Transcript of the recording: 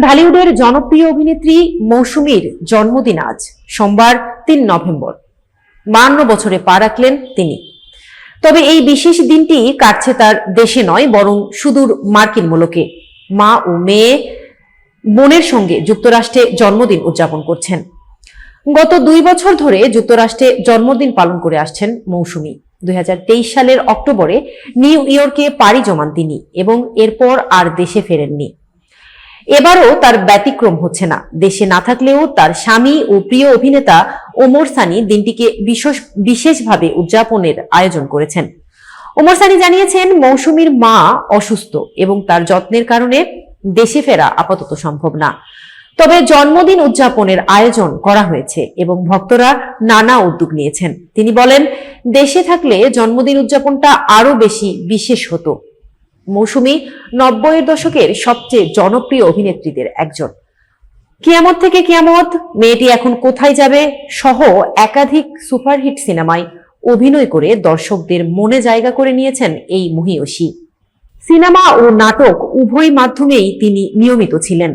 ঢালিউডের জনপ্রিয় অভিনেত্রী মৌসুমীর জন্মদিন আজ, সোমবার, তিন নভেম্বর। বান্ন বছরে পা রাখলেন তিনি। তবে এই বিশেষ দিনটি কাটছে তার দেশে নয়, বরং সুদূর মার্কিন মুলুকে। মা ও মেয়ে বোনের সঙ্গে যুক্তরাষ্ট্রে জন্মদিন উদযাপন করছেন। গত দুই বছর ধরে যুক্তরাষ্ট্রে জন্মদিন পালন করে আসছেন মৌসুমী। দুই হাজার তেইশ সালের অক্টোবরে নিউ ইয়র্কে পাড়ি জমান তিনি এবং এরপর আর দেশে ফেরেননি। এবারও তার ব্যতিক্রম হচ্ছে না। দেশে না থাকলেও তার স্বামী ও প্রিয় অভিনেতা ওমর সানি দিনটিকে বিশেষ, বিশেষভাবে উদযাপনের আয়োজন করেছেন। ওমর সানি জানিয়েছেন, মৌসুমীর মা অসুস্থ এবং তার যত্নের কারণে দেশে ফেরা আপাতত সম্ভব না। তবে জন্মদিন উদযাপনের আয়োজন করা হয়েছে এবং ভক্তরা নানা উদ্যোগ নিয়েছেন। তিনি বলেন, দেশে থাকলে জন্মদিন উদযাপনটা আরও বেশি বিশেষ হতো। মৌসুমী নব্বইয়ের দশকের সবচেয়ে জনপ্রিয় অভিনেত্রীদের একজন। কিয়ামত থেকে কিয়ামত, মেয়েটি এখন কোথায় যাবে সহ একাধিক সুপারহিট সিনেমায় অভিনয় করে দর্শকদের মনে জায়গা করে নিয়েছেন এই মহিয়সী। সিনেমা ও নাটক উভয় মাধ্যমেই তিনি নিয়মিত ছিলেন।